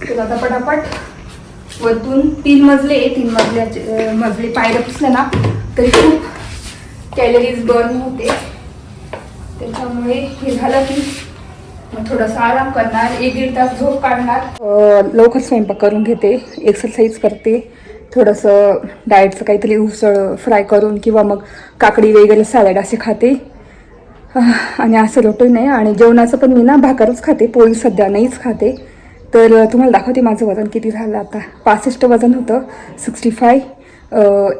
तर आता पटापट वरतून तीन मजले तीन मजल्याचे मजले पायऱ्या पुसल्या ना तरी खूप कॅलरीज बर्न होते. त्याच्यामुळे हे झालं की मग थोडासा आराम करणार एक दीड तास झोप काढणार. लवकर स्वयंपाक करून घेते एक्सरसाइज करते. थोडंसं डाएटचं काहीतरी उसळ फ्राय करून किंवा मग काकडी वगैरे सॅलड असे खाते. आणि असं लोटही नाही आणि जेवणाचं पण मी ना भाकरच खाते पोळी सध्या नाहीच खाते. तर तुम्हाला दाखवते माझं वजन किती झालं आता. पासष्ट वजन होतं सिक्स्टी फाय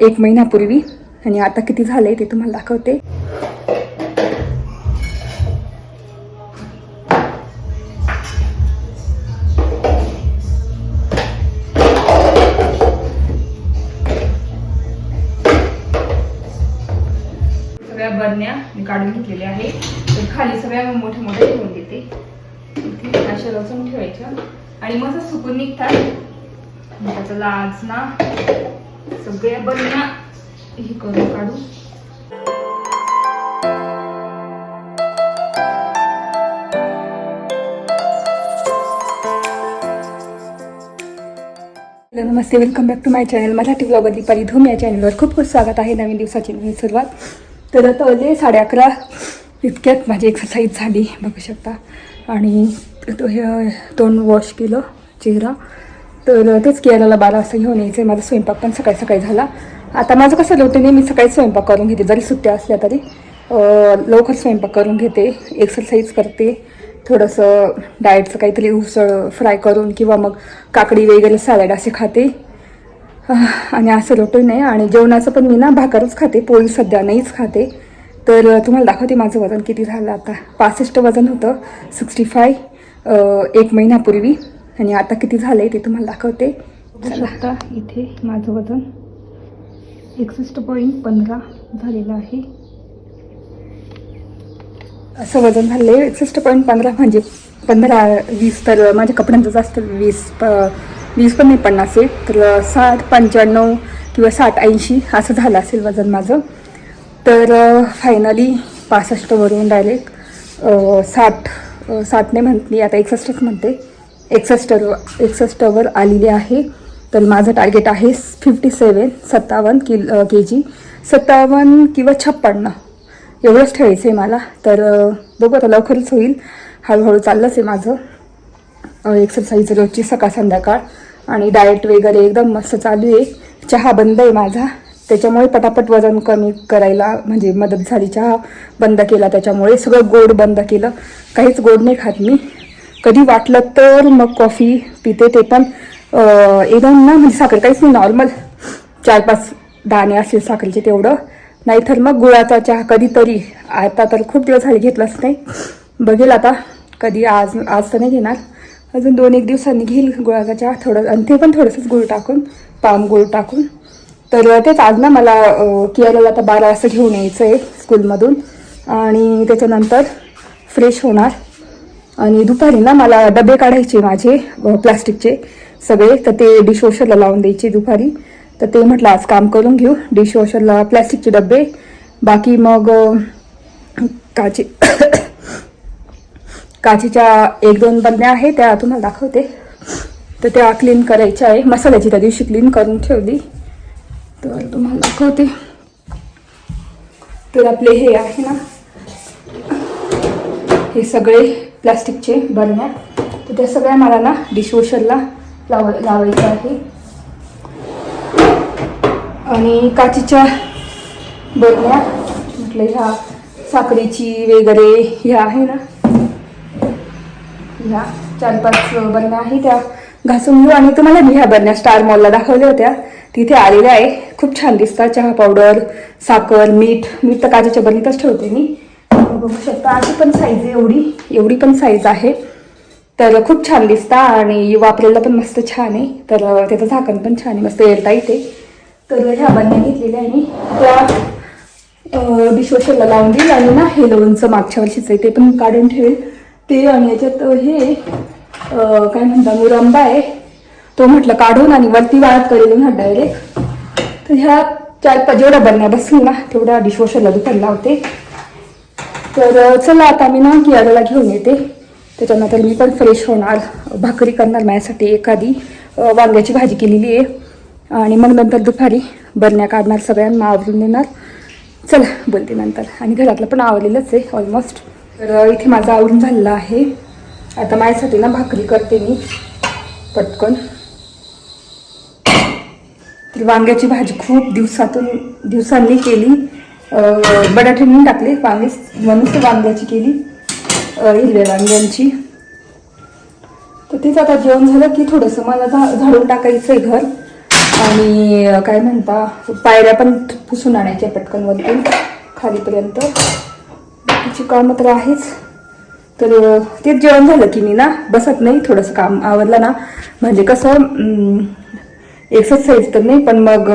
एक महिन्यापूर्वी. आणि आता किती झालं आहे ते तुम्हाला दाखवते. सगळ्या बरण्या मी काढून घेतलेल्या आहे तर खाली सगळ्या मोठ्या मोठ्या ठेवून देते. अशा लसून ठेवायच्या. आणि मग सुकून निघतात. त्याचा लाज ना सगळ्या बरण्या हे करून काढू. Hello Namaste. Welcome back to my channel Marathi blog Deepali Dhoom या चॅनलवर खूप खूप स्वागत आहे. नवीन दिवसाची नवीन सुरुवात. तर आता वाजले साडे अकरा. इतक्यात माझी एक्सरसाइज झाली बघू शकता. आणि तो हे तोंड वॉश केलं चेहरा. तर तेच केरळला बारा वाजता घेऊन यायचं आहे माझा स्वयंपाक पण सकाळी सकाळी झाला. आता माझं कसं होतं मी सकाळी स्वयंपाक करून घेते. जरी सुट्ट्या असल्या तरी लवकर स्वयंपाक करून घेते. एक्सरसाइज करते. थोडंसं डाएटचं काहीतरी उसळ फ्राय करून किंवा मग काकडी वगैरे सॅलड असे खाते. आणि असं रोटून नाही. आणि जेवणाचं पण मी ना भाकरच खाते. पोळी सध्या नाहीच खाते. तर तुम्हाला दाखवते माझं वजन किती झालं आता. पासष्ट वजन होतं. सिक्स्टी फाय एक महिन्यापूर्वी. आणि आता किती झालं आहे ते तुम्हाला दाखवते. शकता इथे माझं वजन एकसष्ट पॉईंट पंधरा झालेलं आहे. असं वजन झालं आहे एकसष्ट पॉईंट पंधरा म्हणजे पंधरा वीस तर माझ्या कपड्यांचं जास्त वीस प वीस पण नाही पन्नास आहे. तर साठ पंच्याण्णव किंवा साठ ऐंशी असं झालं असेल वजन माझं. तर फायनली पासष्टवरून डायरेक्ट साठ अ, म्हणते आता एकसष्टच म्हणते. एकसष्टवर एकसष्टवर आलेली आहे. तर माझं टार्गेट आहे फिफ्टी सेवन सत्तावन्न किल के जी सत्तावन्न किंवा छप्पन्न. एवढंच ठेवायचं आहे मला. तर बघू आता लवकरच होईल. हळूहळू चाललंच आहे माझं. एक्सरसाइज रोजची सकाळ संध्याकाळ. आणि डाएट वगैरे एकदम मस्त चालू आहे. चहा बंद आहे माझा. त्याच्यामुळे पटापट वजन कमी करायला म्हणजे मदत झाली. चहा बंद केला त्याच्यामुळे सगळं गोड बंद केलं. काहीच गोड नाही खात मी. कधी वाटलं तर मग कॉफी पिते ते पण. एकदम ना म्हणजे साखर काहीच नाही नॉर्मल. चार पाच दाणे असेल साखरेचे तेवढं. नाहीतर मग गुळाचा चहा कधीतरी. आता तर खूप दिवस झाले घेतलाच नाही. बघेल आता कधी आज आज तर नाही घेणार. अजून दोन एक दिवसांनी घेईल गुळाचा चहा. थोडं आणि ते पण थोडंसंच गुळ टाकून पाम गुळ टाकून. तर तेच आज ना मला कियाला आता बारा वाजता घेऊन यायचं आहे स्कूलमधून. आणि त्याच्यानंतर फ्रेश होणार. आणि दुपारी ना मला डबे काढायचे माझे प्लास्टिकचे सगळे. तर ते डिशवॉशरला लावून द्यायचे दुपारी. तर ते म्हटलं आज काम करून घेऊ डिशवॉशरला प्लास्टिकचे डबे. बाकी मग काचे काचेच्या एक दोन बंद्या आहेत त्या तुम्हाला दाखवते. तर त्या क्लीन करायच्या आहे. मसाल्याची त्या दिवशी क्लीन करून ठेवली. तर तुम्हाला दाखवते. तर आपले हे आहे ना हे सगळे प्लास्टिकचे बरण्या तर त्या सगळ्या मला ना डिशवॉशरला लाव लावायचं आहे. आणि काचेच्या बरण्या म्हटलं ह्या साखरेची वगैरे ह्या आहे ना. ह्या चार पाच बरण्या आहे त्या घासून घेऊ. आणि तुम्हाला मी ह्या बरण्या स्टार मॉलला दाखवल्या होत्या. तिथे आलेलं आहे. खूप छान दिसतात चहा पावडर साखर मीठ. मीठ तर काचेच्या बनीतच ठेवते मी. बघू शकता अशी पण साईज आहे एवढी एवढी पण साईज आहे. तर खूप छान दिसता आणि वापरायला पण मस्त छान आहे. तर त्याचं झाकण पण छान आहे. मस्त एअरटाईट आहे तर ह्या बरण्या घेतलेल्या आहे मी. त्या डिशवॉशरला लावून देईल आणि ना हे लोणचं मागच्या वर्षीचं आहे. ते पण काढून ठेवेल. ते आणि याच्यात हे काय म्हणता मुरंबा आहे. तो म्हटलं काढून आणि वरती वाळत करेल ना डायरेक्ट तर ह्या चार जेवढ्या बनण्या बसून ना तेवढ्या डिशवॉशरला दुकान लावते. तर चला आता मी ना कियाराला घेऊन येते. त्याच्यानंतर मी पण फ्रेश होणार. भाकरी करणार माझ्यासाठी एखादी. वांग्याची भाजी केलेली आहे. आणि मग नंतर दुपारी बरण्या काढणार सगळ्यांना आवरून देणार. चला बोलते नंतर. आणि घरातलं पण आवडलेलंच आहे ऑलमोस्ट तर इथे माझं आवरून झालेलं आहे. आता माझ्यासाठी ना भाकरी करते मी. पटकन. तर वांग्याची भाजी खूप दिवसातून दिवसांनी केली. अं, टाकले वांगे म्हणून वांग्याची केली हिरव्या वांग्यांची. तर तेच आता जेवण झालं की थोडंसं मला झाडून टाकायचं आहे घर. आणि काय म्हणता पायऱ्या पण पुसून आणायच्या पटकनवरती खालीपर्यंत. बाकीची कामं तर आहेच. तर तेच जेवण झालं की मी ना बसत नाही थोडंसं काम आवरलं ना. म्हणजे कसं एक्सरसाइज तर नाही पण मग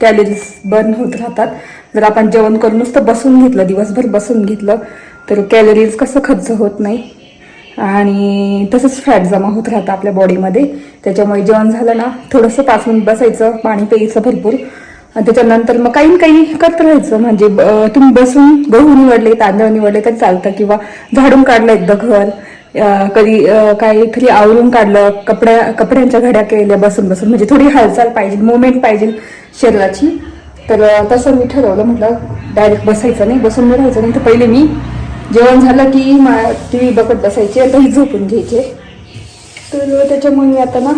कॅलरीज बर्न होत राहतात. जर आपण जेवण करून नुसतं बसून घेतलं दिवसभर बसून घेतलं तर कॅलरीज कसं खर्च होत नाही? आणि तसंच फॅट जमा होत राहतं आपल्या बॉडीमध्ये त्याच्यामुळे जेवण झालं ना थोडंसं पाच मिनिट बसायचं पाणी प्यायचं भरपूर. आणि त्याच्यानंतर मग काही ना काही करत राहायचं. म्हणजे तुम्ही बसून गहू निवडले तांदळ निवडले तरी चालतं. किंवा झाडून काढलं एकदा घर कधी काहीतरी आवरून काढलं कपड्या कपड्यांच्या घड्या केल्या बसून बसून. म्हणजे थोडी हालचाल पाहिजे मुवमेंट पाहिजे शरीराची. तर तसं मी ठरवलं म्हटलं डायरेक्ट बसायचं नाही बसून राहायचं नाही. तर पहिले मी जेवण झालं की मा टी व्ही बघत बसायचे आता ही झोपून घ्यायचे. तर त्याच्यामुळे मी आता ना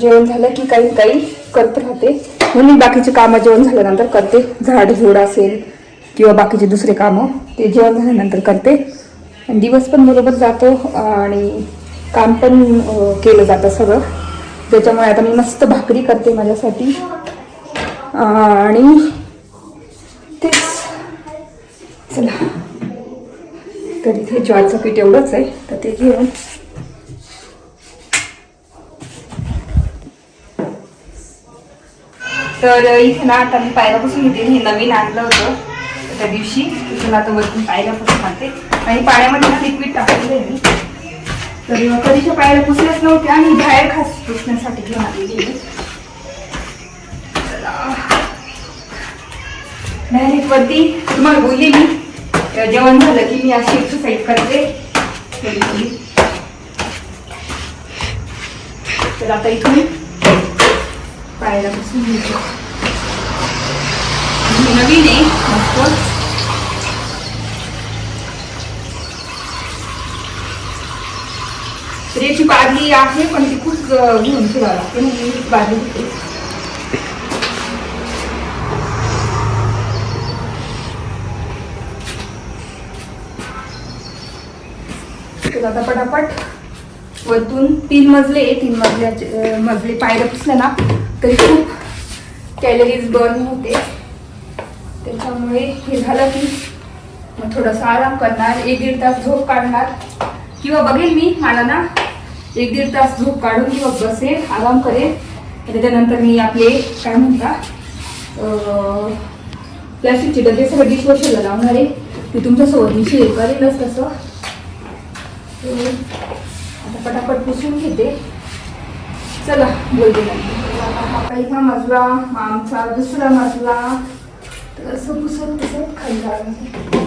जेवण झालं की काही काही करत राहते. म्हणून मी बाकीचे कामं जेवण झाल्यानंतर करते. झाड झोड असेल किंवा बाकीचे दुसरे कामं ते जेवण झाल्यानंतर करते. दिवस पण बरोबर जातो आणि काम पण केलं जातं सगळं. त्याच्यामुळे आता मी मस्त भाकरी करते माझ्यासाठी. आणि तेच. चला. तर इथे ज्वाचं पीठ एवढंच आहे तर ते घेऊन. तर इथे ना आता मी पायऱ्यापासून घेते हे नवीन आणलं होतं. त्या दिवशी. तुला आता वरतून पायऱ्यापासून आणते आणि पाण्यामध्ये ना लिक्विड टाकलेलं आहे मी. तर कधीच्या पायला पुसल्याच नव्हत्या आणि बाहेर खास पुसण्यासाठी घेऊन आलेली आहे डायरेक्ट वरती तुम्हाला बोलली मी. जेवण झालं की मी अशी एक्सरसाइज करते. तर आता इथून पायाला बसून घेतो. नवीन आहे मस्त. तर याची बादली आहे पण ती खूप घेऊन फिरावं लागते मी बादली घेते आता पटापट. वरतून तीन मजले तीन मजल्याचे मजले पायऱ्या पुसल्या ना तरी खूप कॅलरीज बर्न होते. त्याच्यामुळे हे झालं की मग थोडासा आराम करणार एक दीड तास झोप काढणार. किंवा बघेल मी मला ना एक दीड तास झोप काढून घेऊ बसेल आराम करेल त्याच्यानंतर मी आपले काय म्हणता प्लॅस्टिकचे डबे सगळं डिशवॉशरला लावणार आहे. ते तुमच्यासोबत मी शेअर करेलच तसं आता पटापट पुसून घेते. चला बोलते पहिला मजला आमचा दुसरा मजला. तर असं पुसत पुसत खाली जाणार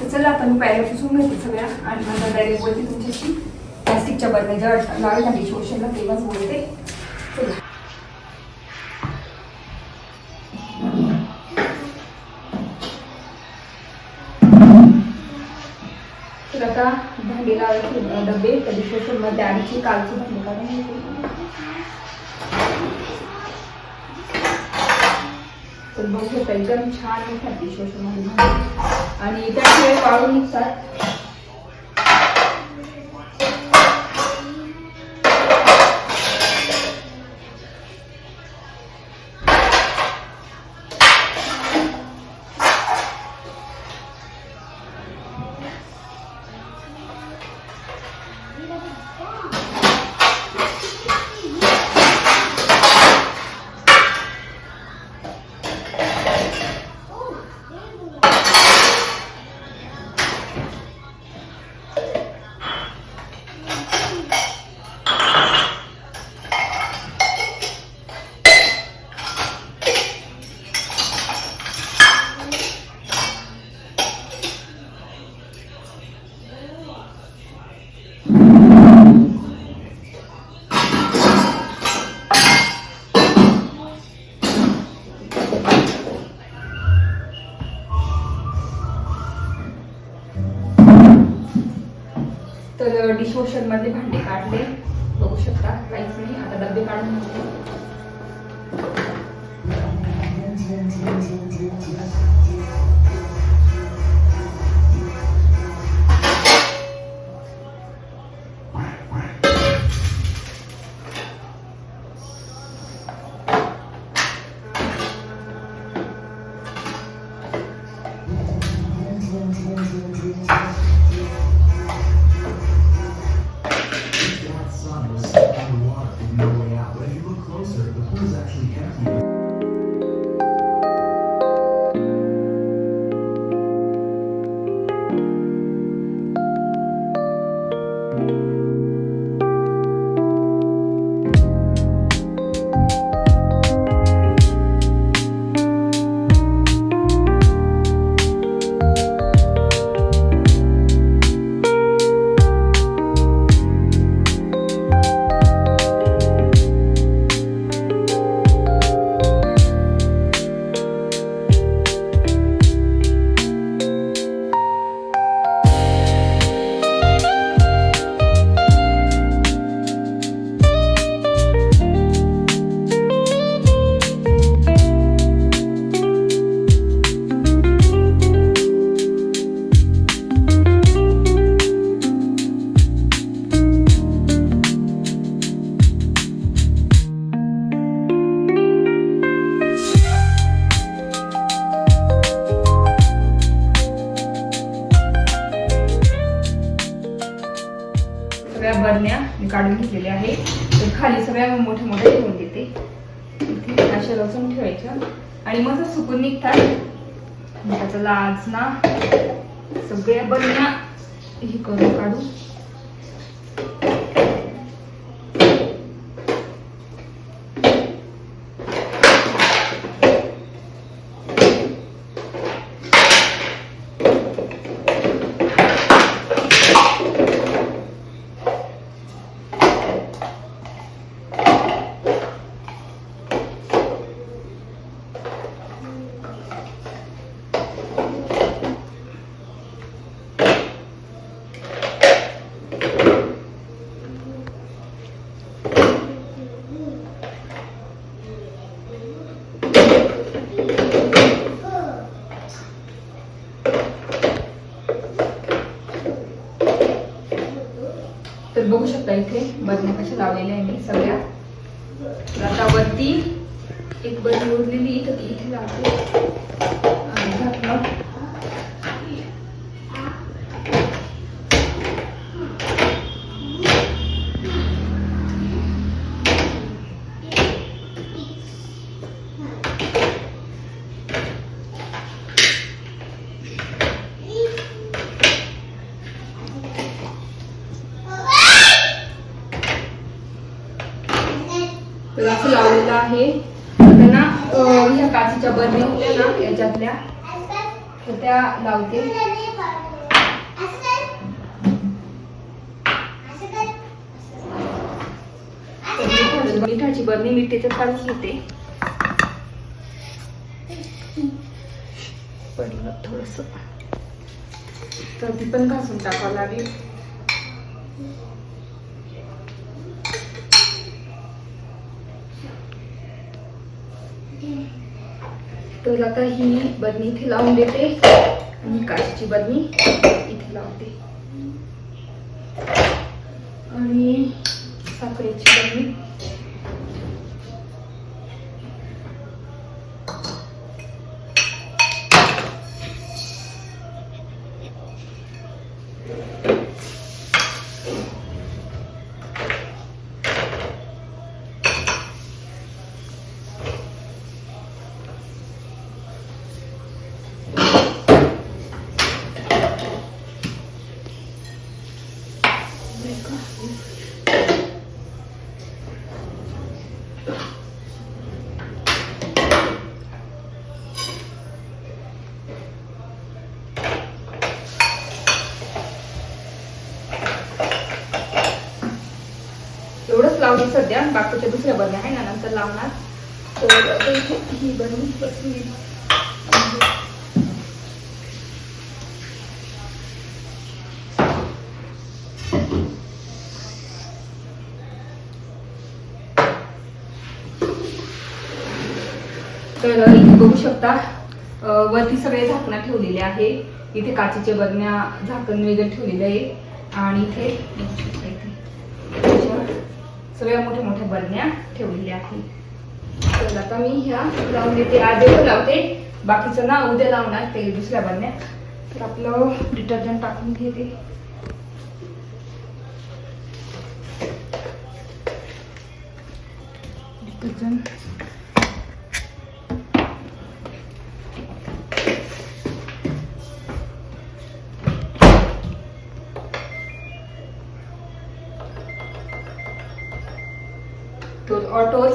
तर चला आता मी पायऱ्या पुसून घेते सगळ्या आणि माझा डायरेक्ट बोलते तुमच्याशी जड बरण्या लावेल ना डिशवॉशरला तेव्हाच बोलते. चला तर आता भांडी लावायचे डबे डिशवॉशरमध्ये आणखी कालची भांडी काढून तर बघू शकता एकदम छान निघतात डिशवॉशरमध्ये आणि त्याशिवाय वाळून निघतात. You don't have to तर डिशवॉशरमधले भांडे काढले. बघू शकता काहीच नाही. आता डबे काढून घेते. वासना सगळ्या बरण्या हे करून काढू. तर बघू शकता इथे बदल्या कशा लावलेल्या आहे मी. सगळ्या. तर आता वरती एक बदली उरलेली तर ती इथे लावते आणि झाकण तर असं लावलेलं आहे आता ना अं, ह्या काचेच्या बरण्या होत्या ना याच्यातल्या तर त्या लावते. मिठाची- बरणी मी त्याच्यात काढून घेते. पडलं थोडस. तर ती पण घासून टाकावं लागेल. तर आता ही बदनी इथे लावून देते. आणि काचची बदनी इथे लावते. आणि साखरेची बदनी. एवढंच सध्या बाकीच्या दुसऱ्या बरण्या आहे ना नंतर लावणार. तर ही बनवून तर इथे बघू शकता वरती सगळे झाकणं ठेवलेले आहे. इथे काचेच्या बरण्या झाकण वगैरे ठेवलेले आहे. आणि इथे इथे सगळ्या मोठ्या मोठ्या बरण्या ठेवलेल्या आहेत. तर आता मी ह्या लावून देते. आज लावते. बाकीचं ना उद्या लावणार ते दुसऱ्या बरण्या तर आपलं डिटर्जंट टाकून घेते. डिटर्जंट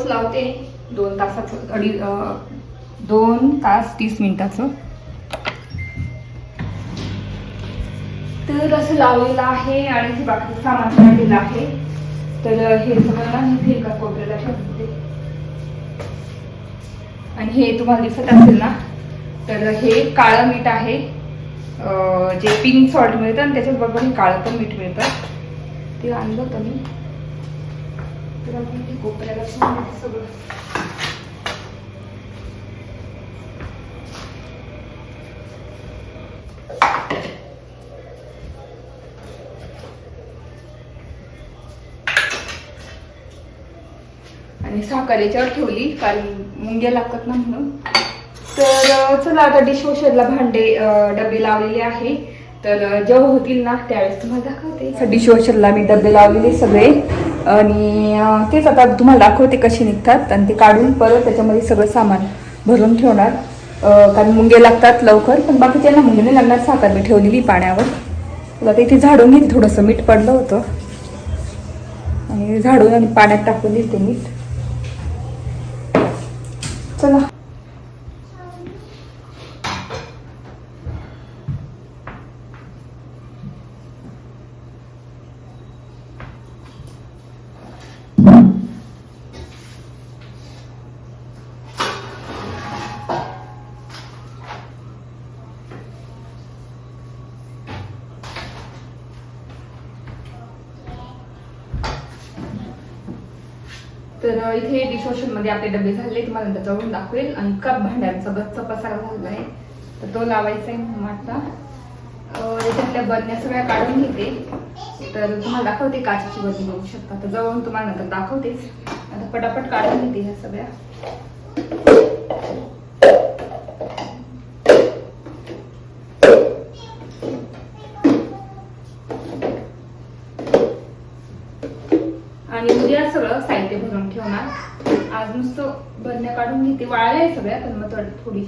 ऑटोच लावते. दोन तासाचं अडी दोन तास तीस मिनिटाचं. तर असं लावलेलं आहे आणि हे बाकी सामान काढलेलं आहे. तर हे सगळं ना मी फिरका कोपऱ्याला ठेवते. आणि हे तुम्हाला दिसत असेल ना तर हे काळं मीठ आहे. जे पिंक सॉल्ट मिळतं आणि त्याच्याबरोबर हे काळं पण मीठ मिळतं. ते आणलं होतं मी. तर आपण ते कोपऱ्याला देते सगळं आणि साखर याच्यावर ठेवली कारण मुंग्या लागतात ना म्हणून. तर चला आता डिशवॉशरला भांडे डबे लावलेले आहे. तर जेव्हा होतील ना त्यावेळेस तुम्हाला दाखवते. डिशवॉशरला मी डबे लावलेले सगळे. आणि तेच आता तुम्हाला दाखवते कशी निघतात आणि ते काढून परत त्याच्यामध्ये सगळं सामान भरून ठेवणार. कारण मुंगे लागतात लवकर पण बाकीच्यांना मुंगे नाही लागणार साखर मी ठेवलेली पाण्यावर. तुला ते इथे झाडून घेते थोडंसं मीठ पडलं होतं. आणि झाडून आणि पाण्यात टाकून देते मीठ. चला तर अ, इथे डिशवॉशर मध्ये आपले डबे झाले तुम्हाला नंतर जवळून दाखवेल. आणि कप भांड्यांचा गच्च पसारा झालाय आहे. तर तो लावायचा आहे म्हणून आता. अ, याच्यातल्या सगळ्या काढून घेते. तर तुम्हाला दाखवते काचेची बदली बघू शकता. तर जवळून तुम्हाला नंतर दाखवतेच. आता पटापट काढून घेते ह्या सगळ्या आणि उद्या सगळं साहित्य भरून ठेवणार आज नुसतं बरण्या काढून घेते. वाळल्या आहे सगळ्या पण मग थोडी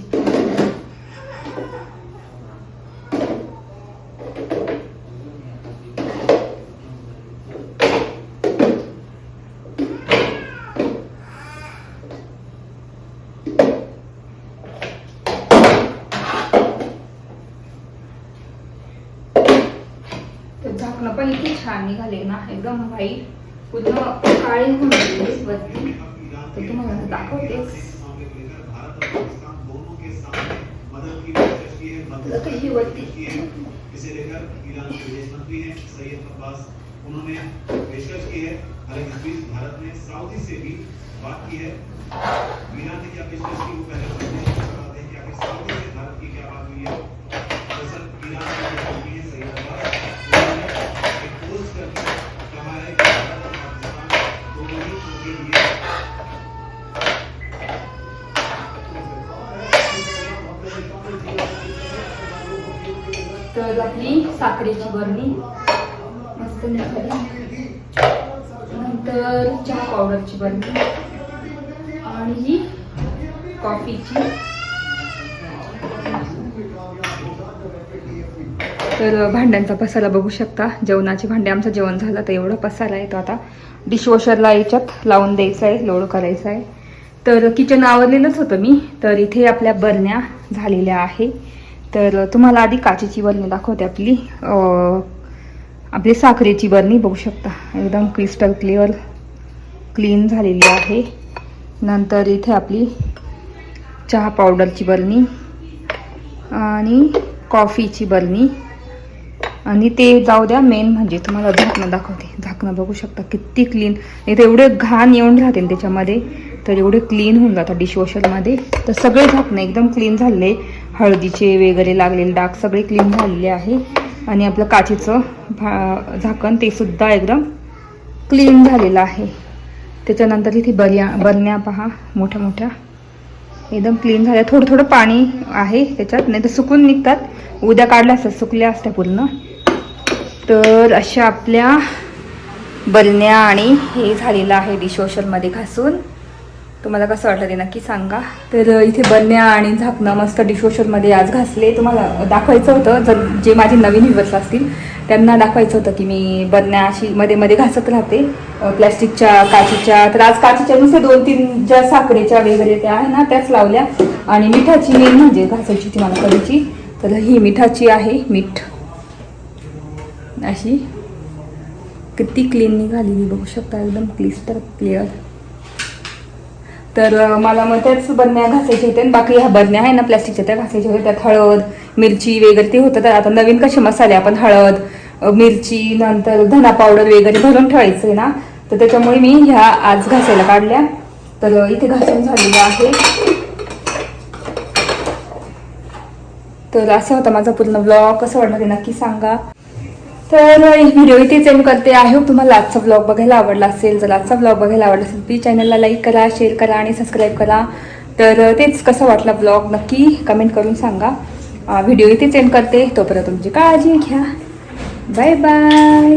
झाकणं पण इथे छान निघाले ना एकदम व्हाईट. पूर्ण काळी होऊन वरती. तर तुम्हाला दाखवतेच ही इसे लेकर ईरान के विदेश मंत्री हैं सैयद अब्बास उन्होंने पेशकश की है हालाँकि इस बीच भारत ने सऊदी से भी बात की है ईरान ने क्या पेशकश की वो पहले तर आपली साखरेची बरणी मस्त निघाली नंतर चहा पावडरची बरणी आणि ही कॉफीची. तर भांड्यांचा पसारा बघू शकता. जेवणाचे भांडे आमचं जेवण झालं तर एवढं पसारा आहे तो आता. डिशवॉशरला याच्यात लावून द्यायचं आहे लोड करायचं आहे. तर किचन आवरलेलंच होतं मी. तर इथे आपल्या बरण्या झालेल्या आहे. तर तुम्हाला आधी काचेची बरणी दाखवते आपली. आपली साखरेची बरणी बघू शकता. एकदम क्रिस्टल क्लिअर क्लीन झालेली आहे. नंतर इथे आपली चहा पावडरची बरणी आणि कॉफीची बरणी आणि ते जाऊ द्या मेन म्हणजे तुम्हाला झाकणं दाखवते. झाकणं बघू शकता किती क्लीन इथे एवढे घाण येऊन राहते त्याच्यामध्ये तर एवढे क्लीन होऊन जातात डिशवॉशरमध्ये तर सगळे झाकणं एकदम क्लीन झाले हळदीचे वगैरे लागलेले डाग सगळे क्लीन झालेले आहे. आणि आपलं काचेचं भा झाकण ते सुद्धा एकदम क्लीन झालेलं आहे. त्याच्यानंतर इथे बर्या बरण्या पहा मोठ्या मोठ्या. एकदम क्लीन झाल्या. थोडं थोडं पाणी आहे त्याच्यात नाही तर सुकून निघतात. उद्या काढल्या असतात सुकल्या असत्या पूर्ण. तर अशा आपल्या बरण्या आणि हे झालेलं आहे डिशवॉशरमध्ये घासून. तुम्हाला कसं वाटलं ते नक्की सांगा. तर इथे बनण्या आणि झाकणं मस्त डिशवॉशरमध्ये आज घासले. तुम्हाला दाखवायचं होतं जर जे माझे नवीन व्ह्युअर्स असतील त्यांना दाखवायचं होतं की मी बनण्या अशी मध्ये मध्ये घासत राहते. प्लॅस्टिकच्या काचीच्या तर आज काचीच्या नुसते दोन तीन ज्या साखरेच्या वगैरे त्या आहे ना त्याच लावल्या. आणि मिठाची मेन म्हणजे घासायची ती मला कधीची तर ही मिठाची आहे मीठ. अशी. किती क्लीन निघाली बघू शकता एकदम क्लिस्टर क्लिअर तर मला मग त्याच बदण्या घासायच्या होत्या बाकी ह्या बदण्या आहे ना प्लॅस्टिकच्या त्या घासायच्या होत्या. त्यात हळद मिरची वगैरे ते होतं. तर आता नवीन कसे मसाले आपण हळद मिरची नंतर धना पावडर वगैरे भरून ठेवायचं आहे ना तर त्याच्यामुळे मी ह्या आज घासायला काढल्या. तर इथे घासून झालेलं आहे. तर असा होता माझा पूर्ण ब्लॉग कसं वाटलं ते नक्की सांगा. तर व्हिडिओ इथेच एंड करते. आहे तुम्हाला आजचा ब्लॉग बघायला आवडला असेल. जर आजचा ब्लॉग बघायला आवडला असेल प्लीज चॅनलला लाईक करा शेअर करा आणि सबस्क्राईब करा. तर तेच कसा वाटला ब्लॉग नक्की कमेंट करून सांगा. व्हिडिओ इथेच एंड करते. तोपर्यंत तुमची काळजी घ्या. Bye bye